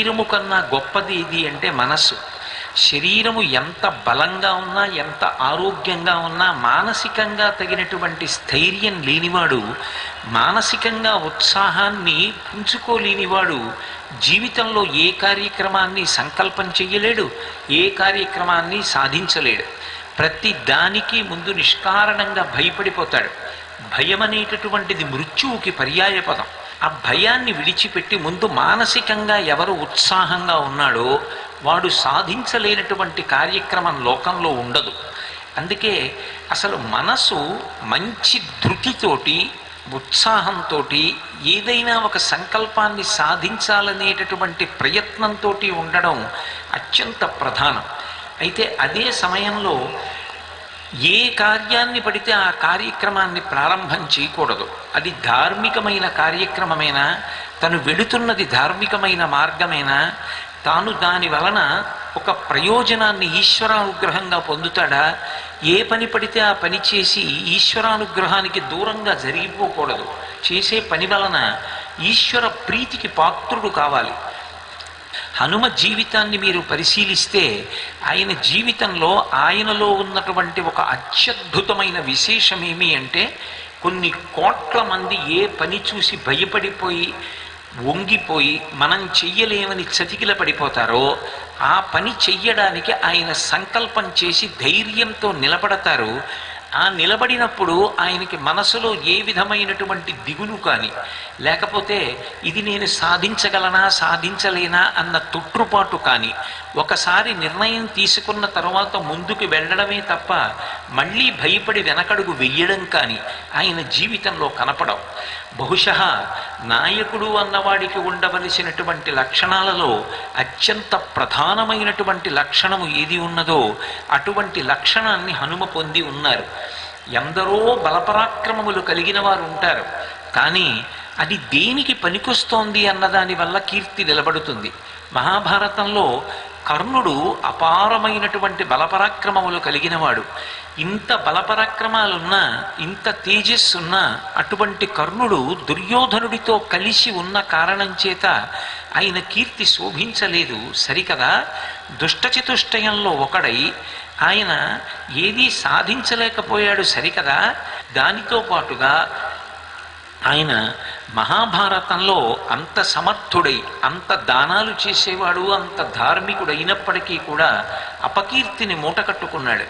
శరీరము కన్నా గొప్పది ఇది అంటే మనస్సు. శరీరము ఎంత బలంగా ఉన్నా ఎంత ఆరోగ్యంగా ఉన్నా మానసికంగా తగినటువంటి స్థైర్యం లేనివాడు మానసికంగా ఉత్సాహాన్ని పుంజుకోలేనివాడు జీవితంలో ఏ కార్యక్రమాన్ని సంకల్పం చెయ్యలేడు ఏ కార్యక్రమాన్ని సాధించలేడు. ప్రతి దానికి ముందు నిష్కారణంగా భయపడిపోతాడు. భయం అనేటటువంటిది మృత్యువుకి పర్యాయపదం. ఆ భయాన్ని విడిచిపెట్టి ముందు మానసికంగా ఎవరు ఉత్సాహంగా ఉన్నాడో వాడు సాధించలేనటువంటి కార్యక్రమం లోకంలో ఉండదు. అందుకే అసలు మనసు మంచి ధృతితోటి ఉత్సాహంతో ఏదైనా ఒక సంకల్పాన్ని సాధించాలనేటటువంటి ప్రయత్నంతో ఉండడం అత్యంత ప్రధానం. అయితే అదే సమయంలో ఏ కార్యాన్ని పడితే ఆ కార్యక్రమాన్ని ప్రారంభం చేయకూడదు. అది ధార్మికమైన కార్యక్రమమైనా? తను వెడుతున్నది ధార్మికమైన మార్గమైనా? తాను దాని వలన ఒక ప్రయోజనాన్ని ఈశ్వరానుగ్రహంగా పొందుతాడా? ఏ పని పడితే ఆ పని చేసి ఈశ్వరానుగ్రహానికి దూరంగా జరిగిపోకూడదు. చేసే పని వలన ఈశ్వర ప్రీతికి పాత్రుడు కావాలి. హనుమ జీవితాన్ని మీరు పరిశీలిస్తే ఆయన జీవితంలో ఆయనలో ఉన్నటువంటి ఒక అత్యద్భుతమైన విశేషం ఏమి అంటే కొన్ని కోట్ల మంది ఏ పని చూసి భయపడిపోయి వంగిపోయి మనం చెయ్యలేమని చతికిల పడిపోతారో ఆ పని చెయ్యడానికి ఆయన సంకల్పం చేసి ధైర్యంతో నిలబడతారు. ఆ నిలబడినప్పుడు ఆయనకి మనసులో ఏ విధమైనటువంటి దిగులు కానీ లేకపోతే ఇది నేను సాధించగలనా సాధించలేనా అన్న తొట్టుపాటు కానీ ఒకసారి నిర్ణయం తీసుకున్న తర్వాత ముందుకు వెళ్ళడమే తప్ప మళ్ళీ భయపడి వెనకడుగు వెయ్యడం కానీ ఆయన జీవితంలో కనపడం బహుశ నాయకుడు అన్నవాడికి ఉండవలసినటువంటి లక్షణాలలో అత్యంత ప్రధానమైనటువంటి లక్షణము ఏది ఉన్నదో అటువంటి లక్షణాన్ని హనుమ పొంది ఉన్నారు. ఎందరో బలపరాక్రమములు కలిగిన వారు ఉంటారు. కానీ అది దేనికి పనికొస్తోంది అన్నదాని వల్ల కీర్తి నిలబడుతుంది. మహాభారతంలో కర్ణుడు అపారమైనటువంటి బలపరాక్రమములు కలిగినవాడు. ఇంత బలపరాక్రమాలున్నా ఇంత తేజస్సున్నా అటువంటి కర్ణుడు దుర్యోధనుడితో కలిసి ఉన్న కారణం చేత ఆయన కీర్తి శోభించలేదు. సరికదా? దుష్టచతుష్టయంలో ఒకడై ఆయన ఏదీ సాధించలేకపోయాడు సరికదా? దానితో పాటుగా ఆయన మహాభారతంలో అంత సమర్థుడై అంత దానాలు చేసేవాడు అంత ధార్మికుడు అయినప్పటికీ కూడా అపకీర్తిని మూటకట్టుకున్నాడు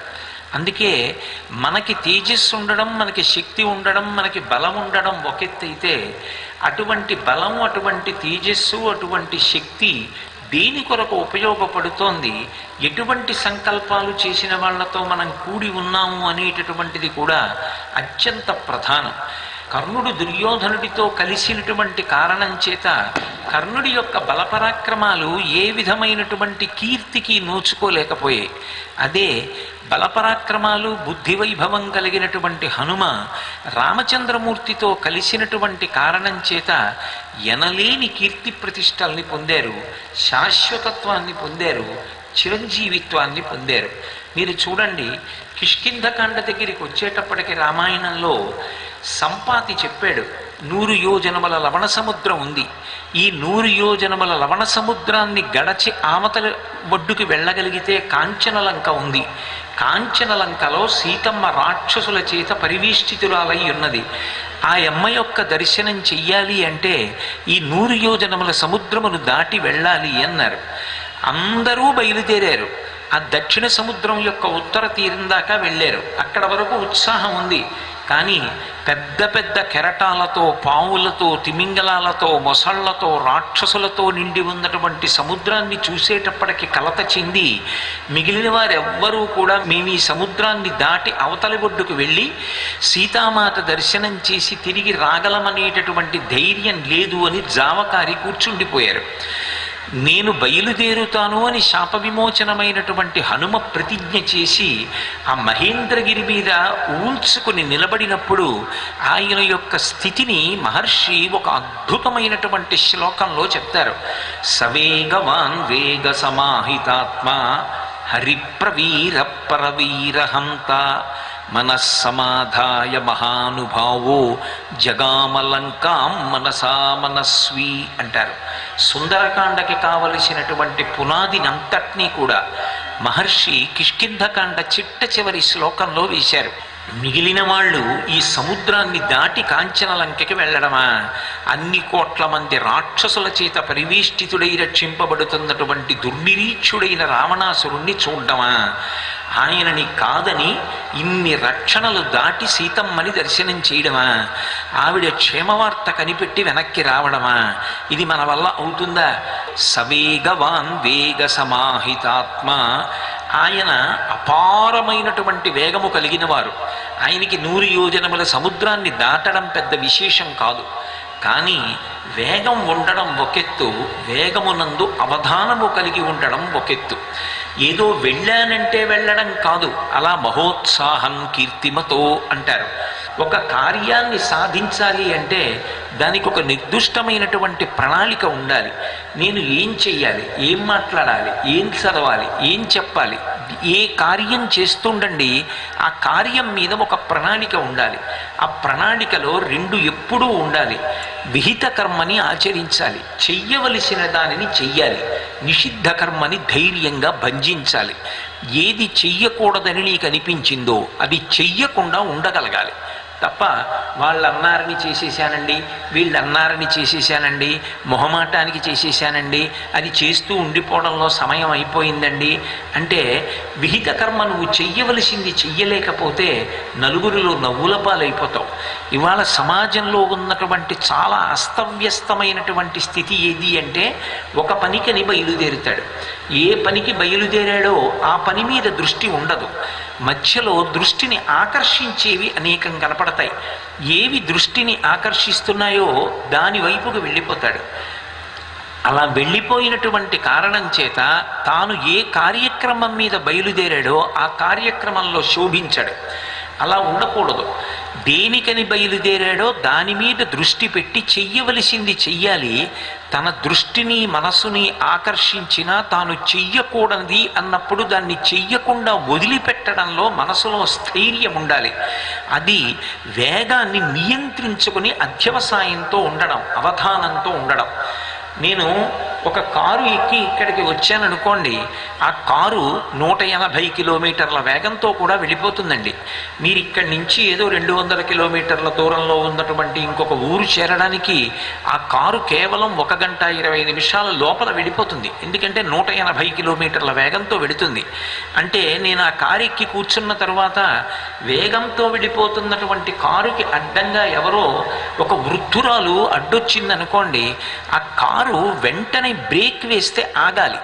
అందుకే మనకి తేజస్సు ఉండడం మనకి శక్తి ఉండడం మనకి బలం ఉండడం ఒకెత్తైతే అటువంటి బలం అటువంటి తేజస్సు అటువంటి శక్తి దేని కొరకు ఉపయోగపడుతోంది? ఎటువంటి సంకల్పాలు చేసిన వాళ్ళతో మనం కూడి ఉన్నాము అనేటటువంటిది కూడా అత్యంత ప్రధానం. కర్ణుడు దుర్యోధనుడితో కలిసినటువంటి కారణం చేత కర్ణుడి యొక్క బలపరాక్రమాలు ఏ విధమైనటువంటి కీర్తికి నోచుకోలేకపోయాయి. అదే బలపరాక్రమాలు బుద్ధి వైభవం కలిగినటువంటి హనుమ రామచంద్రమూర్తితో కలిసినటువంటి కారణం చేత ఎనలేని కీర్తి ప్రతిష్టల్ని పొందారు శాశ్వతత్వాన్ని పొందారు చిరంజీవిత్వాన్ని పొందారు. మీరు చూడండి కిష్కింధకాండ దగ్గరికి వచ్చేటప్పటికి రామాయణంలో సంపాతి చెప్పాడు నూరు యోజనముల లవణ సముద్రం ఉంది. ఈ నూరు యోజనముల లవణ సముద్రాన్ని గడచి ఆమతల ఒడ్డుకి వెళ్ళగలిగితే కాంచనలంక ఉంది. కాంచనలంకలో సీతమ్మ రాక్షసుల చేత పరివేష్టితురాలై ఉన్నది. ఆ అమ్మ యొక్క దర్శనం చెయ్యాలి అంటే ఈ నూరు యోజనముల సముద్రమును దాటి వెళ్ళాలి అన్నారు. అందరూ బయలుదేరారు. ఆ దక్షిణ సముద్రం యొక్క ఉత్తర తీరం దాకా వెళ్ళారు. అక్కడ వరకు ఉత్సాహం ఉంది. కానీ పెద్ద పెద్ద కెరటాలతో పావులతో తిమింగలాలతో మొసళ్ళతో రాక్షసులతో నిండి ఉన్నటువంటి సముద్రాన్ని చూసేటప్పటికి కలత చెంది మిగిలిన వారెవ్వరూ కూడా మేము ఈ సముద్రాన్ని దాటి అవతలి ఒడ్డుకు వెళ్ళి సీతామాత దర్శనం చేసి తిరిగి రాగలమనేటటువంటి ధైర్యం లేదు అని జావకారి కూర్చుండిపోయారు. నేను బయలుదేరుతాను అని శాప విమోచనమైనటువంటి హనుమ ప్రతిజ్ఞ చేసి ఆ మహేంద్రగిరి మీద ఊల్చుకుని నిలబడినప్పుడు ఆయన యొక్క స్థితిని మహర్షి ఒక అద్భుతమైనటువంటి శ్లోకంలో చెప్తారు. సవేగవాన్ వేగ సమాహితాత్మ హరిప్రవీర పరవీరహంత మనస్సమాధాయ మహానుభావో జగామలంకాం మనసా మనస్వి అంటారు. సుందరకాండకి కావలసినటువంటి పునాదినంతటినీ కూడా మహర్షి కిష్కింధకాండ చిట్ట చివరి శ్లోకంలో వేశారు. మిగిలిన వాళ్ళు ఈ సముద్రాన్ని దాటి కాంచనలంకకి వెళ్ళడమా? అన్ని కోట్ల మంది రాక్షసుల చేత పరివేష్టితుడై రక్షింపబడుతున్నటువంటి దుర్నిరీక్షుడైన రావణాసురుణ్ణి చూడ్డమా? ఆయనని కాదని ఇన్ని రక్షణలు దాటి సీతమ్మని దర్శనం చేయడమా? ఆవిడ క్షేమవార్త కనిపెట్టి వెనక్కి రావడమా? ఇది మన వల్ల అవుతుందా? సవేగవాన్ వేగ సమాహితాత్మ. ఆయన అపారమైనటువంటి వేగము కలిగిన వారు ఆయనకి నూరు యోజనముల సముద్రాన్ని దాటడం పెద్ద విశేషం కాదు. కానీ వేగం ఉండడం ఒకెత్తు వేగమునందు అవధానము కలిగి ఉండడం ఒకెత్తు. ఏదో వెళ్ళానంటే వెళ్ళడం కాదు. అలా మహోత్సాహం కీర్తిమతో అంటారు. ఒక కార్యాన్ని సాధించాలి అంటే దానికి ఒక నిర్దిష్టమైనటువంటి ప్రణాళిక ఉండాలి. నేను ఏం చెయ్యాలి? ఏం మాట్లాడాలి? ఏం చదవాలి? ఏం చెప్పాలి? ఏ కార్యం చేస్తుండండి ఆ కార్యం మీద ఒక ప్రణాళిక ఉండాలి. ఆ ప్రణాళికలో రెండు ఎప్పుడూ ఉండాలి. విహిత కర్మని ఆచరించాలి. చెయ్యవలసిన దానిని చెయ్యాలి. నిషిద్ధ కర్మని ధైర్యంగా భంజించాలి. ఏది చెయ్యకూడదని నీకు అనిపించిందో అది చెయ్యకుండా ఉండగలగాలి. తప్ప వాళ్ళు అన్నారని చేసేసానండి వీళ్ళు అన్నారని చేసేసానండి మొహమాటానికి చేసేసానండి అది చేస్తూ ఉండిపోవడంలో సమయం అయిపోయిందండి. అంటే విహిత కర్మ నువ్వు చెయ్యవలసింది చెయ్యలేకపోతే నలుగురిలో నవ్వుల పాలైపోతావు. ఇవాళ సమాజంలో ఉన్నటువంటి చాలా అస్తవ్యస్తమైనటువంటి స్థితి ఏది అంటే ఒక పనికని బయలుదేరుతాడు. ఏ పనికి బయలుదేరాడో ఆ పని మీద దృష్టి ఉండదు. మధ్యలో దృష్టిని ఆకర్షించేవి అనేకం కనపడతాయి. ఏవి దృష్టిని ఆకర్షిస్తున్నాయో దాని వైపుకు వెళ్ళిపోతాడు. అలా వెళ్ళిపోయినటువంటి కారణం చేత తాను ఏ కార్యక్రమం మీద బయలుదేరాడో ఆ కార్యక్రమంలో శోభించాడు. అలా ఉండకూడదు. దేనికని బయలుదేరాడో దాని మీద దృష్టి పెట్టి చెయ్యవలసింది చెయ్యాలి. తన దృష్టిని మనసుని ఆకర్షించినా తాను చెయ్యకూడనిది అన్నప్పుడు దాన్ని చెయ్యకుండా వదిలిపెట్టడంలో మనసులో స్థైర్యం ఉండాలి. అది వేగాన్ని నియంత్రించుకుని అధ్యవసాయంతో ఉండడం అవధానంతో ఉండడం. నేను ఒక కారు ఎక్కి ఇక్కడికి వచ్చాను అనుకోండి ఆ కారు నూట ఎనభై కిలోమీటర్ల వేగంతో కూడా వెళ్ళిపోతుందండి. మీరు ఇక్కడి నుంచి ఏదో రెండు వందల కిలోమీటర్ల దూరంలో ఉన్నటువంటి ఇంకొక ఊరు చేరడానికి ఆ కారు కేవలం ఒక గంట ఇరవై నిమిషాల లోపల వెళ్ళిపోతుంది. ఎందుకంటే నూట ఎనభై కిలోమీటర్ల వేగంతో వెళుతుంది. అంటే నేను ఆ కారు ఎక్కి కూర్చున్న తర్వాత వేగంతో వెళ్ళిపోతున్నటువంటి కారుకి అడ్డంగా ఎవరో ఒక వృద్ధురాలు అడ్డొచ్చిందనుకోండి ఆ కారు వెంటనే బ్రేక్ వేస్తే ఆగాలి.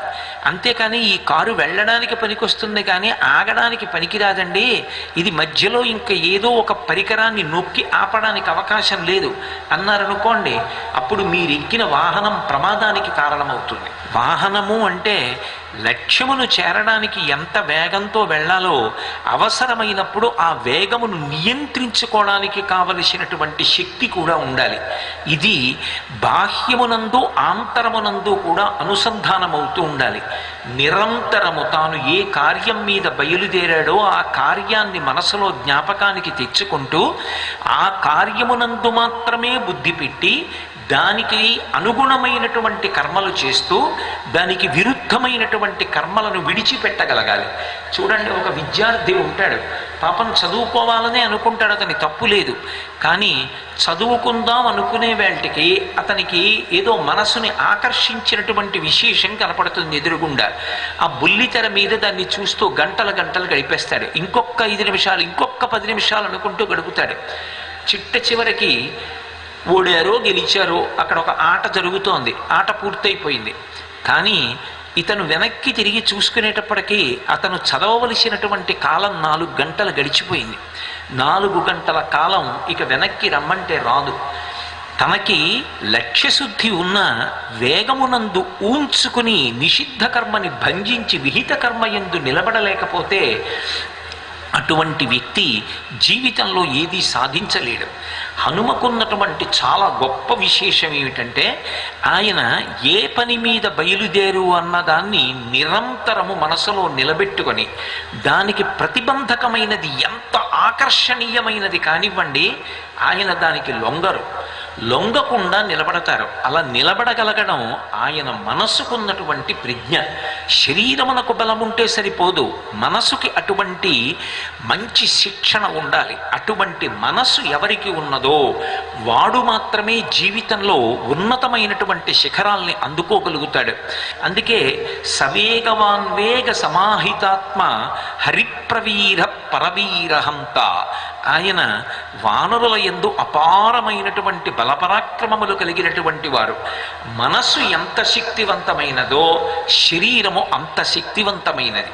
అంతేకాని ఈ కారు వెళ్ళడానికి పనికొస్తుంది కానీ ఆగడానికి పనికిరాదండి. ఇది మధ్యలో ఇంకా ఏదో ఒక పరికరాన్ని నొక్కి ఆపడానికి అవకాశం లేదు. అన్నారనుకోండి అప్పుడు మీరు ఎక్కిన వాహనం ప్రమాదానికి కారణమవుతుంది. వాహనము అంటే లక్ష్యమును చేరడానికి ఎంత వేగంతో వెళ్ళాలో అవసరమైనప్పుడు ఆ వేగమును నియంత్రించుకోవడానికి కావలసినటువంటి శక్తి కూడా ఉండాలి. ఇది బాహ్యమునందు ఆంతరమునందు కూడా అనుసంధానమవుతూ ఉండాలి. నిరంతరము తాను ఏ కార్యం మీద బయలుదేరాడో ఆ కార్యాన్ని మనసులో జ్ఞాపకానికి తెచ్చుకుంటూ ఆ కార్యమునందు మాత్రమే బుద్ధి పెట్టి దానికి అనుగుణమైనటువంటి కర్మలు చేస్తూ దానికి విరుద్ధమైనటువంటి కర్మలను విడిచిపెట్టగలగాలి. చూడండి ఒక విద్యార్థి ఉంటాడు. పాపం చదువుకోవాలనే అనుకుంటాడు అతని తప్పు లేదు. కానీ చదువుకుందాం అనుకునే వేళటికి అతనికి ఏదో మనసుని ఆకర్షించినటువంటి విశేషం కనపడుతుంది ఎదురుగుండా. ఆ బుల్లితెర మీద దాన్ని చూస్తూ గంటల గంటలు గడిపేస్తాడు. ఇంకొక ఐదు నిమిషాలు ఇంకొక పది నిమిషాలు అనుకుంటూ గడుపుతాడు. చిట్ట చివరికి ఓడారో గెలిచారో అక్కడ ఒక ఆట జరుగుతోంది. ఆట పూర్తయిపోయింది. కానీ ఇతను వెనక్కి తిరిగి చూసుకునేటప్పటికీ అతను చదవవలసినటువంటి కాలం నాలుగు గంటలు గడిచిపోయింది. నాలుగు గంటల కాలం ఇక వెనక్కి రమ్మంటే రాదు. తనకి లక్ష్యశుద్ధి ఉన్న వేగమునందు ఊంచుకుని నిషిద్ధ కర్మని భంజించి విహిత కర్మ ఎందు నిలబడలేకపోతే అటువంటి వ్యక్తి జీవితంలో ఏది సాధించలేడు. హనుమకున్నటువంటి చాలా గొప్ప విశేషం ఏమిటంటే ఆయన ఏ పని మీద బయలుదేరు అన్నదాన్ని నిరంతరము మనసులో నిలబెట్టుకొని దానికి ప్రతిబంధకమైనది ఎంత ఆకర్షణీయమైనది కానివ్వండి ఆయన దానికి లొంగరు. లొంగకుండా నిలబడతారు. అలా నిలబడగలగడం ఆయన మనసుకున్నటువంటి ప్రజ్ఞ. శరీరమునకు బలం ఉంటే సరిపోదు. మనసుకి అటువంటి మంచి శిక్షణ ఉండాలి. అటువంటి మనసు ఎవరికి ఉన్నదో వాడు మాత్రమే జీవితంలో ఉన్నతమైనటువంటి శిఖరాల్ని అందుకోగలుగుతాడు. అందుకే సవేగవాన్వేగ సమాహితాత్మ హరిప్రవీర పరవీరహంత. ఆయన వానరుల ఎందు అపారమైనటువంటి బలపరాక్రమములు కలిగినటువంటి వారు. మనస్సు ఎంత శక్తివంతమైనదో శరీరము అంత శక్తివంతమైనది.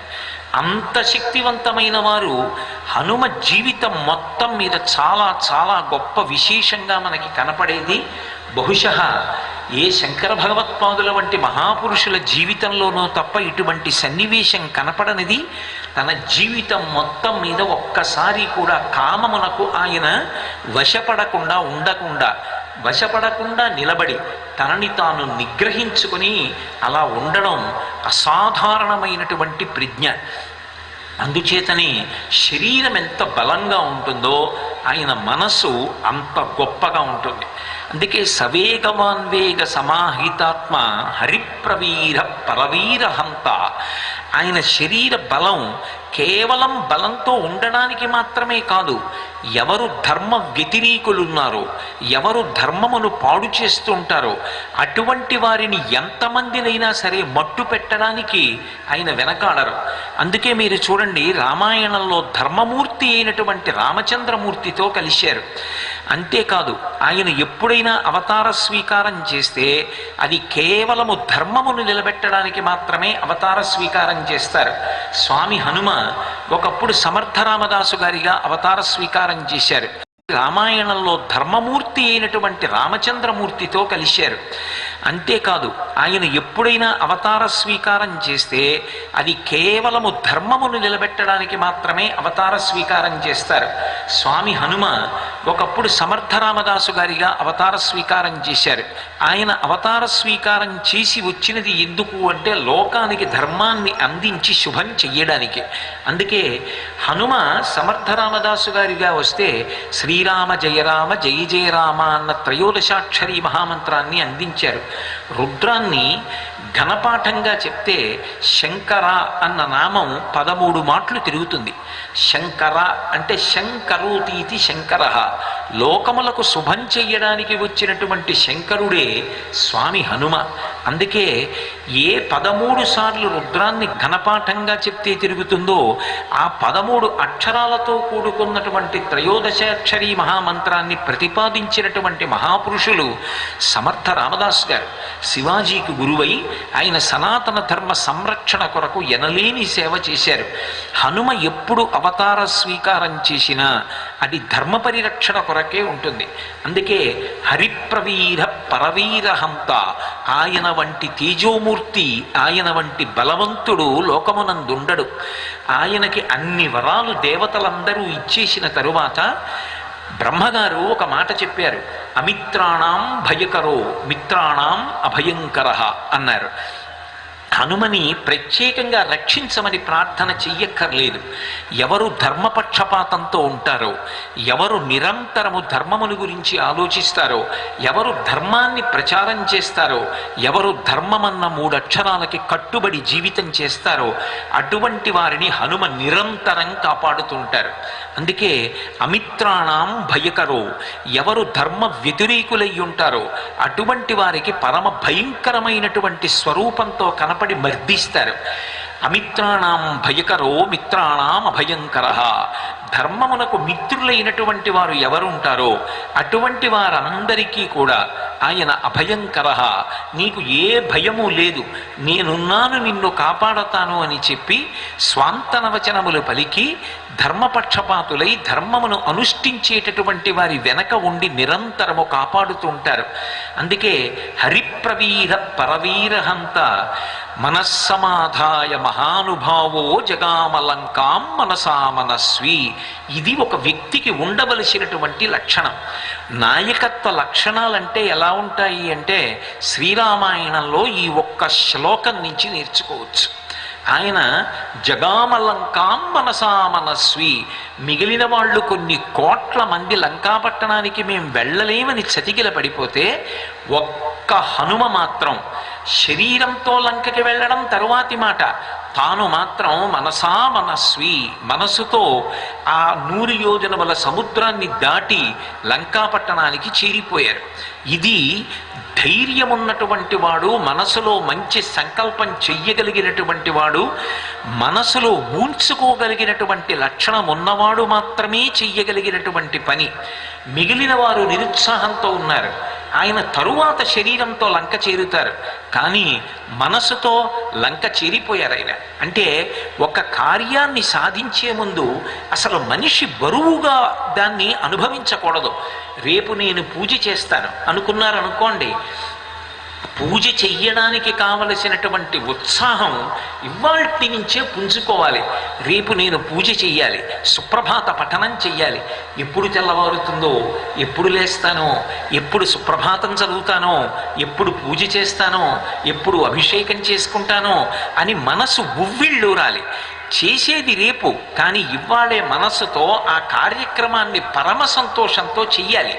అంత శక్తివంతమైన వారు హనుమ జీవితం మొత్తం మీద చాలా చాలా గొప్ప విశేషంగా మనకి కనపడేది. బహుశ ఏ శంకర భగవత్పాదుల వంటి మహాపురుషుల జీవితంలోనూ తప్ప ఇటువంటి సన్నివేశం కనపడనిది. తన జీవితం మొత్తం మీద ఒక్కసారి కూడా కామమునకు ఆయన వశపడకుండా ఉండకుండా వశపడకుండా నిలబడి తనని తాను నిగ్రహించుకొని అలా ఉండడం అసాధారణమైనటువంటి ప్రజ్ఞ. అందుచేతనే శరీరం ఎంత బలంగా ఉంటుందో ఆయన మనసు అంత గొప్పగా ఉంటుంది. అందుకే సవేగవాన్వేగ సమాహితాత్మ హరిప్రవీర పరవీరహంత ఆయన శరీర బలం కేవలం బలంతో ఉండడానికి మాత్రమే కాదు ఎవరు ధర్మ వ్యతిరేకులున్నారో ఎవరు ధర్మమును పాడు చేస్తూ ఉంటారో అటువంటి వారిని ఎంతమందినైనా సరే మట్టు పెట్టడానికి ఆయన వెనకాడరు. అందుకే మీరు చూడండి రామాయణంలో ధర్మమూర్తి అయినటువంటి రామచంద్రమూర్తితో కలిశారు. అంతేకాదు ఆయన ఎప్పుడైనా అవతార స్వీకారం చేస్తే అది కేవలము ధర్మమును నిలబెట్టడానికి మాత్రమే అవతార స్వీకారం చేస్తారు. స్వామి హనుమ ఒకప్పుడు సమర్థ రామదాసు గారిగా అవతార స్వీకారం చేశారు. రామాయణంలో ధర్మమూర్తి అయినటువంటి రామచంద్రమూర్తితో కలిశారు. అంతేకాదు ఆయన ఎప్పుడైనా అవతార స్వీకారం చేస్తే అది కేవలము ధర్మమును నిలబెట్టడానికి మాత్రమే అవతార స్వీకారం చేస్తారు. స్వామి హనుమ ఒకప్పుడు సమర్థ రామదాసు గారిగా అవతార స్వీకారం చేశారు. ఆయన అవతార స్వీకారం చేసి వచ్చినది ఎందుకు అంటే లోకానికి ధర్మాన్ని అందించి శుభం చెయ్యడానికి. అందుకే హనుమ సమర్థ రామదాసు గారిగా వస్తే శ్రీరామ జయరామ జయ జయరామ అన్న త్రయోదశాక్షరి మహామంత్రాన్ని అందించారు. రుద్రాన్ని ఘనపాఠంగా చెప్తే శంకర అన్న నామం పదమూడు మాటలు తిరుగుతుంది. శంకర అంటే శంకరోతీతి శంకర. లోకములకు శుభం చెయ్యడానికి వచ్చినటువంటి శంకరుడే స్వామి హనుమ. అందుకే ఏ పదమూడు సార్లు రుద్రాన్ని ఘనపాఠంగా చెప్తే తిరుగుతుందో ఆ పదమూడు అక్షరాలతో కూడుకున్నటువంటి త్రయోదశాక్షరి మహామంత్రాన్ని ప్రతిపాదించినటువంటి మహాపురుషులు సమర్థ రామదాస్ గారు. శివాజీకి గురువై ఆయన సనాతన ధర్మ సంరక్షణ కొరకు ఎనలేని సేవ చేశారు. హనుమ ఎప్పుడు అవతార స్వీకారం చేసినా అది ధర్మ పరిరక్షణ కొరకే ఉంటుంది. అందుకే హరిప్రవీర పరవీరహంత ఆయన వంటి తేజోమూర్తి ఆయన వంటి బలవంతుడు లోకమునందుండడు. ఆయనకి అన్ని వరాలు దేవతలందరూ ఇచ్చేసిన తరువాత బ్రహ్మగారు ఒక మాట చెప్పారు. అమిత్రాణం భయకరో మిత్రాణం అభయంకర అన్నారు. హనుమని ప్రత్యేకంగా రక్షించమని ప్రార్థన చెయ్యక్కర్లేదు. ఎవరు ధర్మపక్షపాతంతో ఉంటారో ఎవరు నిరంతరము ధర్మమును గురించి ఆలోచిస్తారో ఎవరు ధర్మాన్ని ప్రచారం చేస్తారో ఎవరు ధర్మమన్న మూడక్షరాలకి కట్టుబడి జీవితం చేస్తారో అటువంటి వారిని హనుమ నిరంతరం కాపాడుతుంటారు అందుకే అమిత్రాణం భయకరో ఎవరు ధర్మ వ్యతిరేకులై ఉంటారో అటువంటి వారికి పరమ భయంకరమైనటువంటి స్వరూపంతో కనపడి మర్దిస్తారు. అమిత్రాణం భయకరో మిత్రాణం అభయంకర. ధర్మమునకు మిత్రులైనటువంటి వారు ఎవరుంటారో అటువంటి వారందరికీ కూడా ఆయన అభయంకర. నీకు ఏ భయము లేదు. నేనున్నాను నిన్ను కాపాడతాను అని చెప్పి స్వాంతనవచనములు పలికి ధర్మపక్షపాతులై ధర్మమును అనుష్ఠించేటటువంటి వారి వెనక ఉండి నిరంతరము కాపాడుతూ ఉంటారు. అందుకే హరిప్రవీర పరవీరహంత మనస్సమాధాయ మహానుభావో జగామలంకాం మనసా ఇది ఒక వ్యక్తికి ఉండవలసినటువంటి లక్షణం. నాయకత్వ లక్షణాలంటే ఎలా ఉంటాయి అంటే శ్రీరామాయణంలో ఈ ఒక్క శ్లోకం నుంచి నేర్చుకోవచ్చు. ఆయన జగామలంకాం మనసా మిగిలిన వాళ్ళు కొన్ని కోట్ల మంది లంకాపట్టణానికి మేము వెళ్ళలేమని చతికిల పడిపోతే ఒక్క హనుమ మాత్రం శరీరంతో లంకకి వెళ్ళడం తరువాతి మాట. తాను మాత్రం మనసా మనస్వి మనసుతో ఆ నూరు యోజనముల సముద్రాన్ని దాటి లంకాపట్టణానికి చేరిపోయారు. ఇది ధైర్యం ఉన్నటువంటి వాడు మనసులో మంచి సంకల్పం చెయ్యగలిగినటువంటి వాడు మనసులో ఊంచుకోగలిగినటువంటి లక్షణం ఉన్నవాడు మాత్రమే చెయ్యగలిగినటువంటి పని. మిగిలిన వారు నిరుత్సాహంతో ఉన్నారు. ఆయన తరువాత శరీరంతో లంక చేరుతారు. కానీ మనసుతో లంక చేరిపోయారు ఆయన. అంటే ఒక కార్యాన్ని సాధించే ముందు అసలు మనిషి బరువుగా దాన్ని అనుభవించకూడదు. రేపు నేను పూజ చేస్తాను. అనుకున్నారనుకోండి పూజ చెయ్యడానికి కావలసినటువంటి ఉత్సాహం ఇవాల్టి నుంచే పుంజుకోవాలి. రేపు నేను పూజ చెయ్యాలి సుప్రభాత పఠనం చెయ్యాలి. ఎప్పుడు తెల్లవారుతుందో ఎప్పుడు లేస్తానో ఎప్పుడు సుప్రభాతం చదువుతానో ఎప్పుడు పూజ చేస్తానో ఎప్పుడు అభిషేకం చేసుకుంటానో అని మనసు ఉవ్విళ్ళూరాలి. చేసేది రేపు కానీ ఇవాళే మనస్సుతో ఆ కార్యక్రమాన్ని పరమ సంతోషంతో చెయ్యాలి.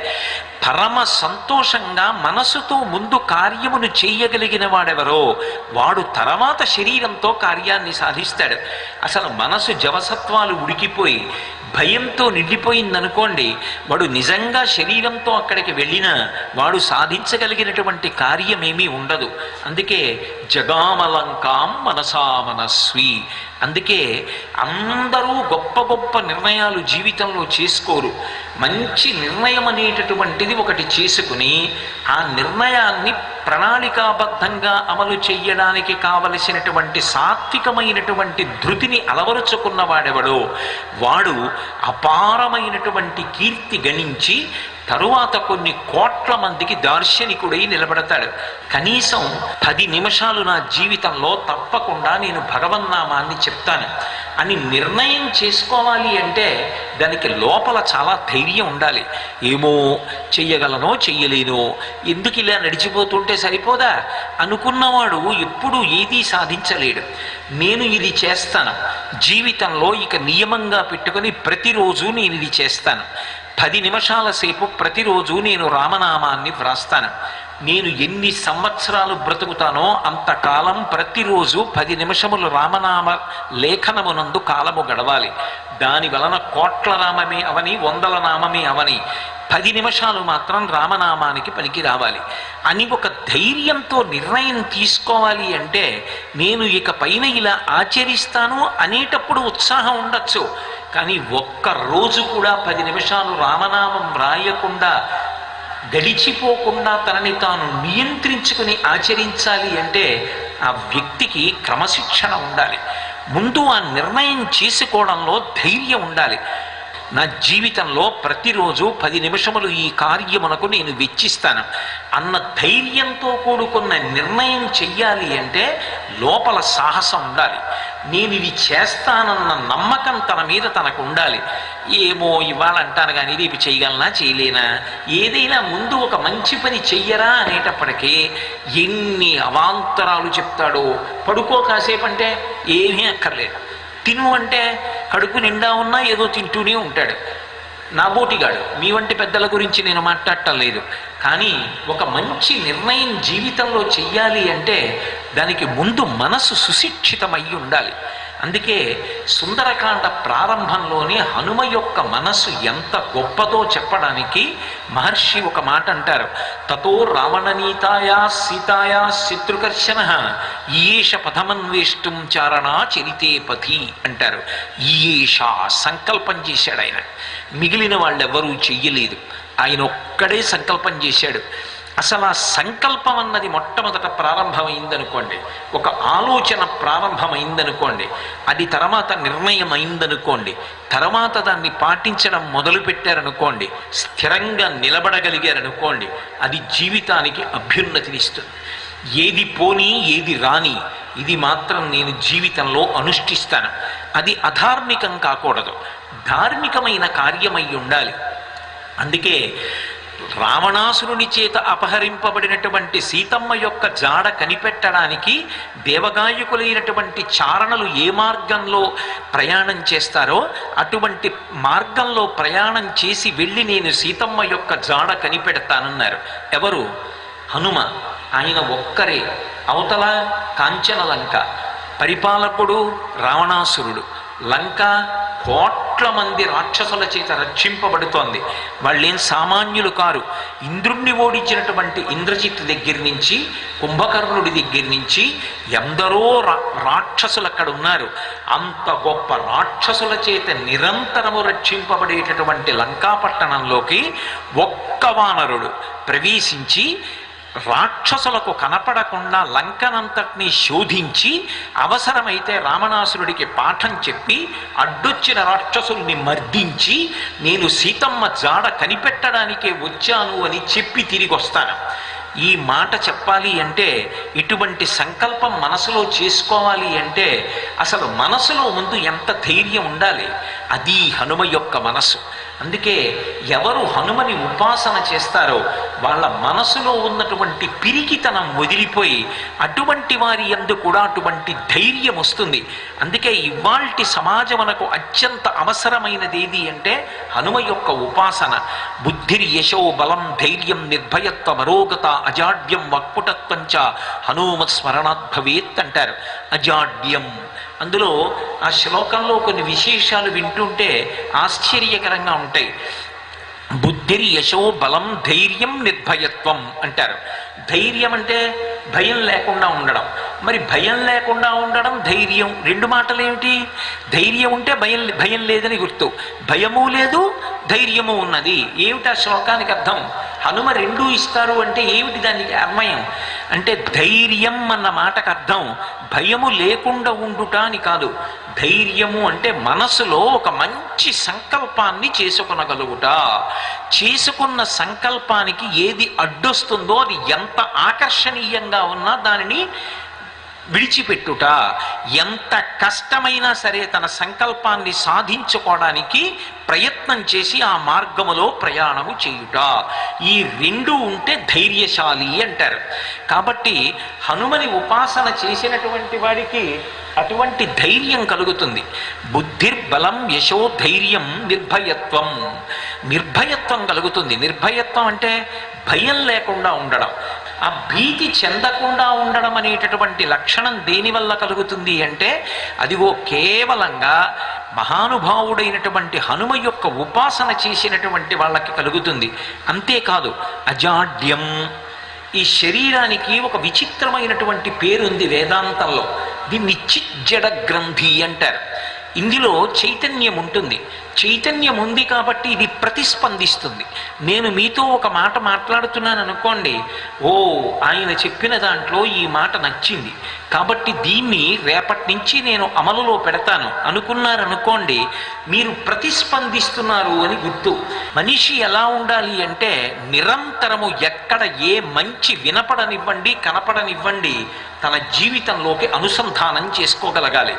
పరమ సంతోషంగా మనసుతో ముందు కార్యమును చేయగలిగిన వాడెవరో వాడు తర్వాత శరీరంతో కార్యాన్ని సాధిస్తాడు. అసలు మనసు జవసత్వాలు ఉడికిపోయి భయంతో నిండిపోయిందనుకోండి వాడు నిజంగా శరీరంతో అక్కడికి వెళ్ళినా వాడు సాధించగలిగినటువంటి కార్యమేమీ ఉండదు. అందుకే జగామలంకాం మనసా మనస్వి. అందుకే అందరూ గొప్ప గొప్ప నిర్ణయాలు జీవితంలో చేసుకోరు. మంచి నిర్ణయం అనేటటువంటిది ఒకటి చేసుకుని ఆ నిర్ణయాన్ని ప్రణాళికాబద్ధంగా అమలు చెయ్యడానికి కావలసినటువంటి సాత్వికమైనటువంటి ధృతిని అలవరుచుకున్నవాడెవడో వాడు అపారమైనటువంటి కీర్తి గణించి తరువాత కొన్ని కోట్ల మందికి దార్శనికుడై నిలబడతాడు. కనీసం పది నిమిషాలు నా జీవితంలో తప్పకుండా నేను భగవన్నామాన్ని చెప్తాను. అని నిర్ణయం చేసుకోవాలి అంటే దానికి లోపల చాలా ధైర్యం ఉండాలి. ఏమో చెయ్యగలనో చెయ్యలేనో ఎందుకు ఇలా నడిచిపోతుంటే సరిపోదా? అనుకున్నవాడు ఎప్పుడూ ఏదీ సాధించలేడు. నేను ఇది చేస్తాను. జీవితంలో ఇక నియమంగా పెట్టుకొని ప్రతిరోజు నేను ఇది చేస్తాను. పది నిమిషాల సేపు ప్రతిరోజు నేను రామనామాన్ని వ్రాస్తాను. నేను ఎన్ని సంవత్సరాలు బ్రతుకుతానో అంతకాలం ప్రతిరోజు పది నిమిషములు రామనామ లేఖనమునందు కాలము గడవాలి. దాని వలన కోట్ల నామమే అవని వందల నామమే అవని పది నిమిషాలు మాత్రం రామనామానికి పనికి రావాలి. అని ఒక ధైర్యంతో నిర్ణయం తీసుకోవాలి అంటే నేను ఇక పైన ఇలా ఆచరిస్తాను అనేటప్పుడు ఉత్సాహం ఉండొచ్చు. కానీ ఒక్క రోజు కూడా పది నిమిషాలు రామనామం రాయకుండా గడిచిపోకుండా తనని తాను నియంత్రించుకుని ఆచరించాలి అంటే ఆ వ్యక్తికి క్రమశిక్షణ ఉండాలి. ముందు ఆ నిర్ణయం చేసుకోవడంలో ధైర్యం ఉండాలి. నా జీవితంలో ప్రతిరోజు పది నిమిషములు ఈ కార్యమునకు నేను వెచ్చిస్తాను. అన్న ధైర్యంతో కూడుకున్న నిర్ణయం చెయ్యాలి అంటే లోపల సాహసం ఉండాలి. నేను ఇది చేస్తానన్న నమ్మకం తన మీద తనకు ఉండాలి ఏమో ఇవ్వాలంటాను కానీ రేపు చేయగలనా చేయలేనా? ఏదైనా ముందు ఒక మంచి పని చెయ్యరా అనేటప్పటికీ ఎన్ని అవాంతరాలు చెప్తాడో పడుకో కాసేపు అంటే ఏమీ అక్కర్లేదు. తిను అంటే కడుపు నిండా ఉన్నా ఏదో తింటూనే ఉంటాడు. నా బోటిగాడు మీ వంటి పెద్దల గురించి నేను మాట్లాడటం లేదు. కానీ ఒక మంచి నిర్ణయం జీవితంలో చెయ్యాలి అంటే దానికి ముందు మనసు సుశిక్షితమై ఉండాలి. అందుకే సుందరకాండ ప్రారంభంలోనే హనుమ యొక్క మనస్సు ఎంత గొప్పదో చెప్పడానికి మహర్షి ఒక మాట అంటారు. తతో రావణనీతాయా సీతాయా శత్రుకర్షణ ఈయేష పథమన్వేష్టం చారణా చరితేపతి అంటారు. ఈయేష సంకల్పం చేశాడు ఆయన. మిగిలిన వాళ్ళెవరూ చెయ్యలేదు. ఆయన ఒక్కడే సంకల్పం చేశాడు. అసలు ఆ సంకల్పం అన్నది మొట్టమొదట ప్రారంభమైందనుకోండి ఒక ఆలోచన ప్రారంభమైందనుకోండి అది తర్వాత నిర్ణయం అయిందనుకోండి తర్వాత దాన్ని పాటించడం మొదలుపెట్టారనుకోండి స్థిరంగా నిలబడగలిగారనుకోండి అది జీవితానికి అభ్యున్నతినిస్తుంది. ఏది పోని ఏది రాని ఇది మాత్రం నేను జీవితంలో అనుష్ఠిస్తాను. అది అధార్మికం కాకూడదు. ధార్మికమైన కార్యమై ఉండాలి. అందుకే రావణాసురుని చేత అపహరింపబడినటువంటి సీతమ్మ యొక్క జాడ కనిపెట్టడానికి దేవగాయకులైనటువంటి చారణలు ఏ మార్గంలో ప్రయాణం చేస్తారో అటువంటి మార్గంలో ప్రయాణం చేసి వెళ్ళి నేను సీతమ్మ యొక్క జాడ కనిపెడతానన్నారు. ఎవరు? హనుమ. ఆయన ఒక్కరే. అవతల కాంచనలంక. పరిపాలకుడు రావణాసురుడు. లంక కోట్ల మంది రాక్షసుల చేత రక్షింపబడుతోంది. వాళ్ళేం సామాన్యులు కారు. ఇంద్రుణ్ణి ఓడించినటువంటి ఇంద్రజిత్ దగ్గర నుంచి కుంభకర్ణుడి దగ్గర నుంచి ఎందరో రా రాక్షసులు అక్కడ ఉన్నారు. అంత గొప్ప రాక్షసుల చేత నిరంతరము రక్షింపబడేటటువంటి లంకాపట్టణంలోకి ఒక్క వానరుడు ప్రవేశించి రాక్షసులకు కనపడకుండా లంకనంతటినీ శోధించి అవసరమైతే రామణాసురుడికి పాఠం చెప్పి అడ్డొచ్చిన రాక్షసుల్ని మర్దించి నేను సీతమ్మ జాడ కనిపెట్టడానికే వచ్చాను అని చెప్పి తిరిగి వస్తాను ఈ మాట చెప్పాలి అంటే ఇటువంటి సంకల్పం మనసులో చేసుకోవాలి అంటే అసలు మనసులో ముందు ఎంత ధైర్యం ఉండాలి? అది హనుమ యొక్క మనసు. అందుకే ఎవరు హనుమని ఉపాసన చేస్తారో వాళ్ళ మనసులో ఉన్నటువంటి పిరికితనం వదిలిపోయి అటువంటి వారి ఎందు కూడా అటువంటి ధైర్యం వస్తుంది. అందుకే ఇవాల్టి సమాజమునకు అత్యంత అవసరమైనది ఏది అంటే హనుమ యొక్క ఉపాసన. బుద్ధిర్ యశో బలం ధైర్యం నిర్భయత్వ మరోగత అజాడ్యం వక్పుటత్వంచ హనుమ స్మరణాద్భవేత్ అంటారు. అజాడ్యం అందులో ఆ శ్లోకంలో కొన్ని విశేషాలు వింటుంటే ఆశ్చర్యకరంగా ఉంటాయి. బుద్ధిర్ యశో బలం ధైర్యం నిర్భయత్వం అంటారు. ధైర్యం అంటే భయం లేకుండా ఉండడం. మరి భయం లేకుండా ఉండడం ధైర్యం. రెండు మాటలు ఏమిటి ధైర్యం ఉంటే భయం భయం లేదని గుర్తు. భయము లేదు ధైర్యము ఉన్నది. ఏమిటి ఆ శ్లోకానికి అర్థం? హనుమ రెండూ ఇస్తారు అంటే ఏమిటి దానికి అన్వయం? అంటే ధైర్యం అన్న మాటకు అర్థం. భయము లేకుండా ఉండుట అని కాదు. ధైర్యము అంటే మనసులో ఒక మంచి సంకల్పాన్ని చేసుకొనగలుగుట. చేసుకున్న సంకల్పానికి ఏది అడ్డొస్తుందో అది ఎంత ఆకర్షణీయంగా ఉన్నా దానిని విడిచిపెట్టుట ఎంత కష్టమైనా సరే తన సంకల్పాన్ని సాధించుకోవడానికి ప్రయత్నం చేసి ఆ మార్గములో ప్రయాణము చేయుట. ఈ రెండు ఉంటే ధైర్యశాలి అంటారు. కాబట్టి హనుమని ఉపాసన చేసినటువంటి వాడికి అటువంటి ధైర్యం కలుగుతుంది. బుద్ధిర్బలం యశో ధైర్యం నిర్భయత్వం. నిర్భయత్వం కలుగుతుంది. నిర్భయత్వం అంటే భయం లేకుండా ఉండడం. ఆ భీతి చెందకుండా ఉండడం అనేటటువంటి లక్షణం దేనివల్ల కలుగుతుంది అంటే అదిగో కేవలంగా మహానుభావుడైనటువంటి హనుమ యొక్క ఉపాసన చేసినటువంటి వాళ్ళకి కలుగుతుంది. అంతేకాదు అజాడ్యం. ఈ శరీరానికి ఒక విచిత్రమైనటువంటి పేరుంది వేదాంతంలో. దీన్ని చిజ్జడ గ్రంథి అంటారు. ఇందులో చైతన్యం ఉంటుంది. చైతన్యం ఉంది కాబట్టి ఇది ప్రతిస్పందిస్తుంది. నేను మీతో ఒక మాట మాట్లాడుతున్నాను అనుకోండి ఓ ఆయన చెప్పిన దాంట్లో ఈ మాట నచ్చింది. కాబట్టి దీన్ని రేపటి నుంచి నేను అమలులో పెడతాను. అనుకున్నారనుకోండి మీరు ప్రతిస్పందిస్తున్నారు అని గుర్తు. మనిషి ఎలా ఉండాలి అంటే నిరంతరము ఎక్కడ ఏ మంచి వినపడనివ్వండి కనపడనివ్వండి తన జీవితంలోకి అనుసంధానం చేసుకోగలగాలి.